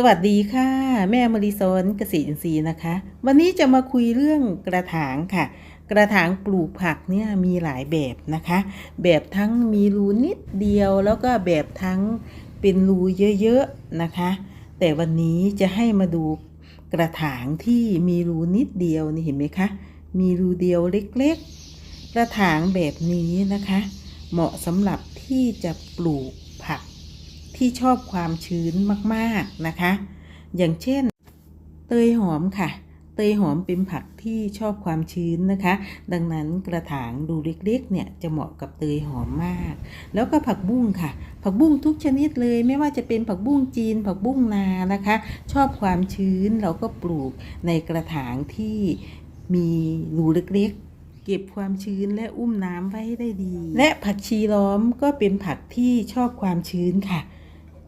สวัสดีค่ะ แม่มริซอนเกษตรอินทรีย์นะคะ วันนี้จะมาคุยเรื่องกระถางค่ะ กระถางปลูกผักเนี่ยมีหลายแบบนะคะ แบบทั้งมีรูนิดเดียว แล้วก็แบบทั้งเป็นรูเยอะๆนะคะ แต่วันนี้จะให้มาดูกระถางที่มีรูนิดเดียวนี่เห็นไหมคะ มีรูเดียวเล็กๆ กระถางแบบนี้นะคะ เหมาะสำหรับที่จะปลูก ที่ชอบความชื้นมากๆนะคะ อย่างเช่น เตยหอมค่ะ เตยหอมเป็นผักที่ชอบความชื้นนะคะ ดังนั้นกระถางดูเล็กๆเนี่ยจะเหมาะกับเตยหอมมาก แล้วก็ผักบุ้งค่ะ ผักบุ้งทุกชนิดเลย ไม่ว่าจะเป็นผักบุ้งจีน ผักบุ้งนานะคะ ชอบความชื้นเราก็ปลูกในกระถางที่มีรูเล็กๆเก็บความชื้นและอุ้มน้ำไว้ให้ได้ดี และผักชีล้อมก็เป็นผักที่ชอบความชื้นค่ะ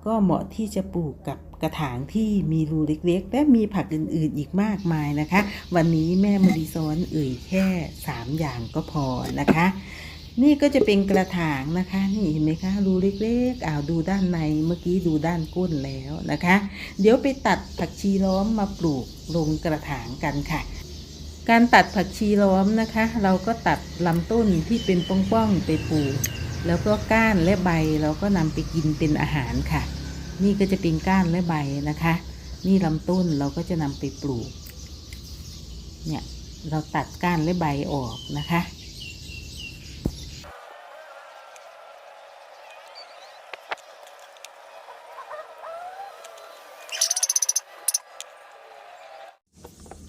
ก็เหมาะที่จะปลูกกับกระถางที่มีรูเล็กๆ และมีผักอื่นๆอีกมากมายนะคะ วันนี้แม่มารีซ้อนเอ่ยแค่ 3 อย่างก็พอนะคะ นี่ก็จะเป็นกระถางนะคะ นี่เห็นไหมคะรูเล็กๆอ้าวดูด้านในเมื่อกี้ดูด้านก้นแล้วนะคะ เดี๋ยวไปตัดผักชีล้อมมาปลูกลงกระถางกันค่ะการตัดผักชีล้อมนะคะ เราก็ตัดลำต้นที่เป็นป้องๆไปปลูก แล้วก็ก้านและใบเราก็นำไปกินเป็นอาหารค่ะ นี่ก็จะเป็นก้านและใบนะคะ นี่ลำต้นเราก็จะนำไปปลูก เนี่ยเราตัดก้านและใบออกนะคะ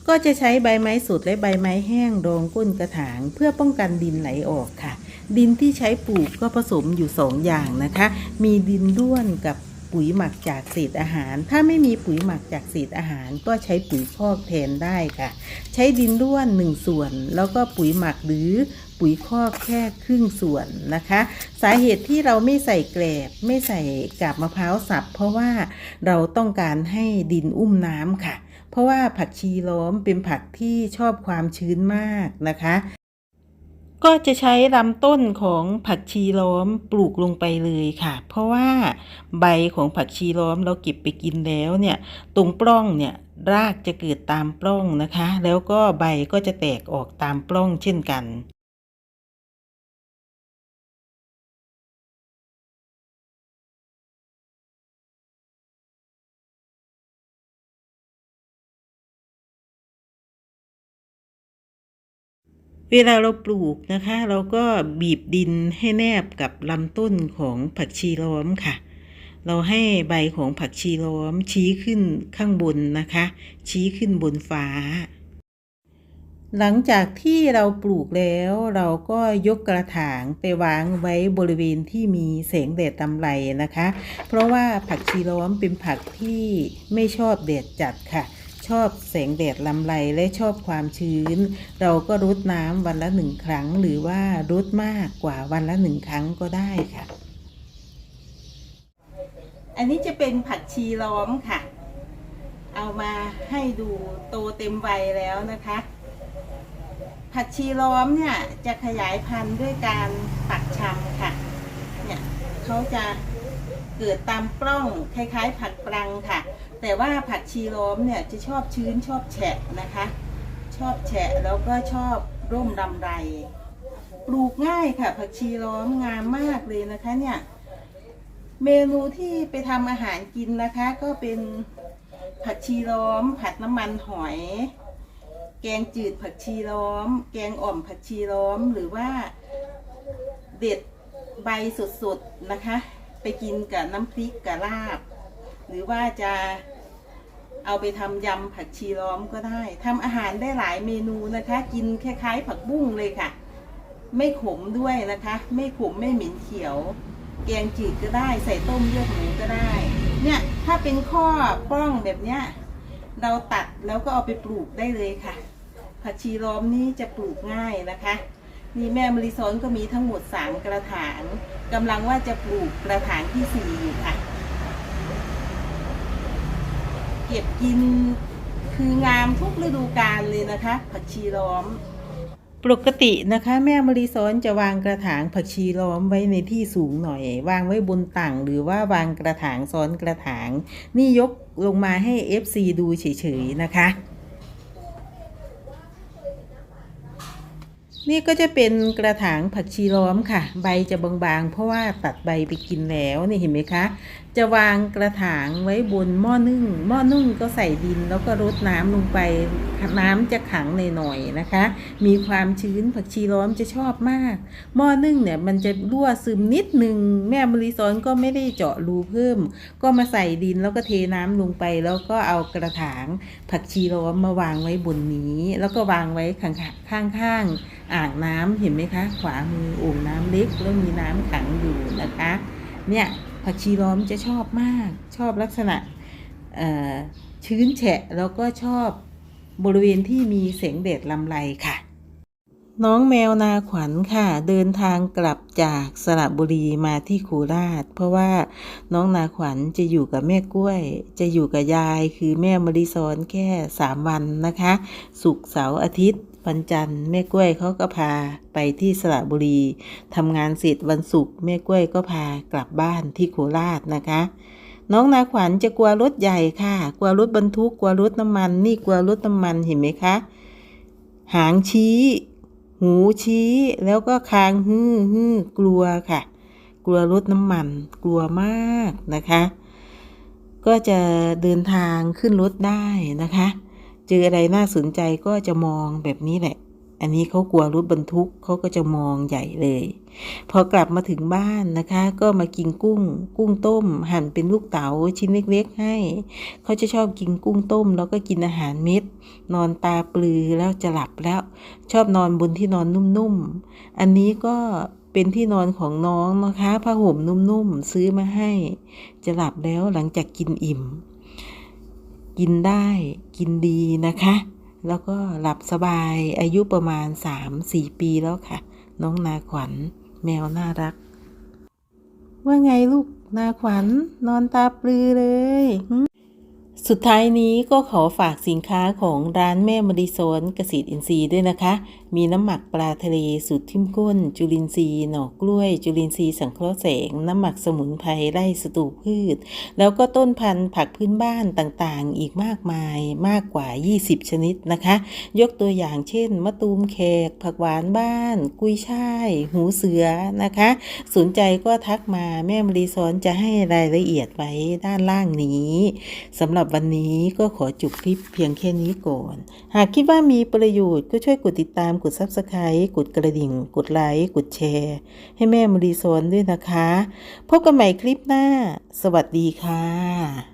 ก็จะใช้ใบไม้สดและใบไม้แห้งรองก้นกระถางเพื่อป้องกันดินไหลออกค่ะ ดินที่ใช้ปลูกก็ผสมอยู่สองอย่างนะคะ มีดินด้วนกับปุ๋ยหมักจากเศษอาหาร ถ้าไม่มีปุ๋ยหมักจากเศษอาหาร ก็ใช้ปุ๋ยคอกแทนได้ค่ะ ใช้ดินด้วนหนึ่งส่วน แล้วก็ปุ๋ยหมักหรือปุ๋ยคอกแค่ครึ่งส่วนนะคะ สาเหตุที่เราไม่ใส่แกลบไม่ใส่กาบมะพร้าวสับ เพราะว่าเราต้องการให้ดินอุ้มน้ำค่ะ เพราะว่าผักชีล้อมเป็นผักที่ชอบความชื้นมากนะคะ ก็จะใช้ลำต้นของผักชีล้อมปลูกลงไปเลยค่ะ เพราะว่าใบของผักชีล้อมเราเก็บไปกินแล้วเนี่ย ตรงปล้องเนี่ยรากจะเกิดตามปล้องนะคะ แล้วก็ใบก็จะแตกออกตามปล้องเช่นกัน เวลาเราปลูกนะคะ เราก็บีบดินให้แนบกับลำต้นของผักชีล้อมค่ะ เราให้ใบของผักชีล้อมชี้ขึ้นข้างบนนะคะ ชี้ขึ้นบนฟ้า หลังจากที่เราปลูกแล้วเราก็ยกกระถางไปวางไว้บริเวณที่มีแสงแดดตำไรนะคะ เพราะว่าผักชีล้อมเป็นผักที่ไม่ชอบแดดจัดค่ะ ชอบแสงแดดลำไรและชอบความชื้น เราก็รดน้ำวันละหนึ่งครั้ง หรือว่ารดมากกว่าวันละหนึ่งครั้งก็ได้ค่ะ อันนี้จะเป็นผักชีล้อมค่ะ เอามาให้ดูโตเต็มวัยแล้วนะคะ ผักชีล้อมเนี่ยจะขยายพันธุ์ด้วยการปักชำค่ะ เนี่ยเขาจะ เกิดตามปล้องคล้ายๆ ผักปรังค่ะ แต่ว่าผักชีล้อมเนี่ยจะชอบชื้นชอบแฉะนะคะ ชอบแฉะแล้วก็ชอบร่มรำไร ปลูกง่ายค่ะ ผักชีล้อมงามมากเลยนะคะเนี่ย เมนูที่ไปทำอาหารกินนะคะ ก็เป็นผักชีล้อม ผัดน้ำมันหอย แกงจืดผักชีล้อม แกงอ่อมผักชีล้อมหรือว่าเด็ดใบสดๆนะคะ ไปกินกับน้ำพริกกับลาบ หรือว่าจะเอาไปทำยำผักชีล้อมก็ได้ทำอาหารได้หลายเมนูนะคะ กินคล้ายๆ ผักบุ้งเลยค่ะ ไม่ขมด้วยนะคะ ไม่ขมไม่เหม็นเขียว แกงจืดก็ได้ ใส่ต้มเลือดหมูก็ได้ เนี่ยถ้าเป็นข้อป้องแบบเนี้ยเราตัดแล้วก็เอาไปปลูกได้เลยค่ะ ผักชีล้อมนี้จะปลูกง่ายนะคะ นี่แม่มริซอนก็มีทั้งหมดสามกระถางกำลังว่าจะปลูกกระถางที่สี่อยู่ค่ะ เก็บกินคืองามทุกฤดูกาลเลยนะคะ ผักชีล้อม ปกตินะคะ แม่มริซ้อนจะวางกระถางผักชีล้อมไว้ในที่สูงหน่อย วางไว้บนต่างหรือว่าวางกระถางซ้อนกระถาง นี่ยกลงมาให้ FC ดูเฉยๆนะคะ นี่ก็จะเป็นกระถางผักชีล้อมค่ะ ใบจะบางๆ เพราะว่าตัดใบไปกินแล้วนี่เห็นไหมคะจะวางกระถางไว้บนหม้อนึ่ง หม้อนึ่งก็ใส่ดินแล้วก็รดน้ำลงไปน้ำจะขังหน่อยๆนะคะ มีความชื้นผักชีล้อมจะชอบมาก หม้อนึ่งเนี่ยมันจะรั่วซึมนิดนึง แม่มริซอนก็ไม่ได้เจาะรูเพิ่ม ก็มาใส่ดินแล้วก็เทน้ำลงไป แล้วก็เอากระถางผักชีล้อมมาวางไว้บนนี้ แล้วก็วางไว้ข้างๆข้างๆอ่างน้ำเห็นไหมคะ ขวามือโอ่งน้ำเล็กแล้วมีน้ำขังอยู่นะคะ เนี่ย ผักชีล้อมจะชอบมาก ชอบลักษณะชื้นแฉะแล้วก็ชอบบริเวณที่มีแสงแดดลำไรค่ะ น้องแมวนาขวัญค่ะ เดินทางกลับจากสระบุรีมาที่โคราช เพราะว่าน้องนาขวัญจะอยู่กับแม่กล้วย จะอยู่กับยายคือแม่มริซอนแค่สามวันนะคะศุกเสาร์อาทิตย์ วันจันทร์แม่กล้วยเขาก็พาไปที่สระบุรีทำงานเสร็จวันศุกร์แม่กล้วยก็พากลับบ้านที่โคราชนะคะ น้องนาขวัญจะกลัวรถใหญ่ค่ะ กลัวรถบรรทุกกลัวรถน้ำมัน นี่กลัวรถน้ำมันเห็นไหมคะ หางชี้ หูชี้ แล้วก็คางฮื้อฮื้อกลัวค่ะ กลัวรถน้ำมัน กลัวมากนะคะ ก็จะเดินทางขึ้นรถได้นะคะ เจออะไรน่าสนใจก็จะมองแบบนี้แหละ อันนี้เขากลัวรถบรรทุกเขาก็จะมองใหญ่เลย พอกลับมาถึงบ้านนะคะ ก็มากินกุ้ง กุ้งต้ม หั่นเป็นลูกเต๋าชิ้นเล็ก ๆ ให้ เขาจะชอบกินกุ้งต้ม แล้วก็กินอาหารเม็ด นอนตาปลือแล้วจะหลับแล้ว ชอบนอนบนที่นอนนุ่มๆ อันนี้ก็เป็นที่นอนของน้องนะคะผ้าห่มนุ่มๆ ซื้อมาให้ จะหลับแล้วหลังจากกินอิ่ม กินได้กินดีนะคะ แล้วก็หลับสบายอายุประมาณ 3-4 ปีแล้วค่ะ น้องนาขวัญ แมวน่ารัก ว่าไงลูกนาขวัญนอนตาปลือเลย สุดท้ายนี้ก็ขอฝากสินค้าของร้านแม่มดิโซนเกษตรอินทรีย์ด้วยนะคะ มีน้ำหมักปลาทะเลสูตรเข้มข้น จุลินทรีย์หน่อกล้วย จุลินทรีย์สังเคราะห์แสง น้ำหมักสมุนไพรไล่ศัตรูพืช แล้วก็ต้นพันธุ์ผักพื้นบ้านต่างๆ อีกมากมายมากกว่า 20 ชนิดนะคะ ยกตัวอย่างเช่น มะตูมแขก ผักหวานบ้าน กุยช่าย หูเสือนะคะ สนใจก็ทักมาแม่มรีซอนจะให้รายละเอียดไว้ด้านล่างนี้สำหรับวันนี้ก็ขอจบคลิปเพียงแค่นี้ก่อน หากคิดว่ามีประโยชน์ก็ช่วยกดติดตามกด Subscribe กดกระดิ่ง กดไลค์ กดแชร์ ให้แม่มรีซอนด้วยนะคะ พบกันใหม่คลิปหน้า สวัสดีค่ะ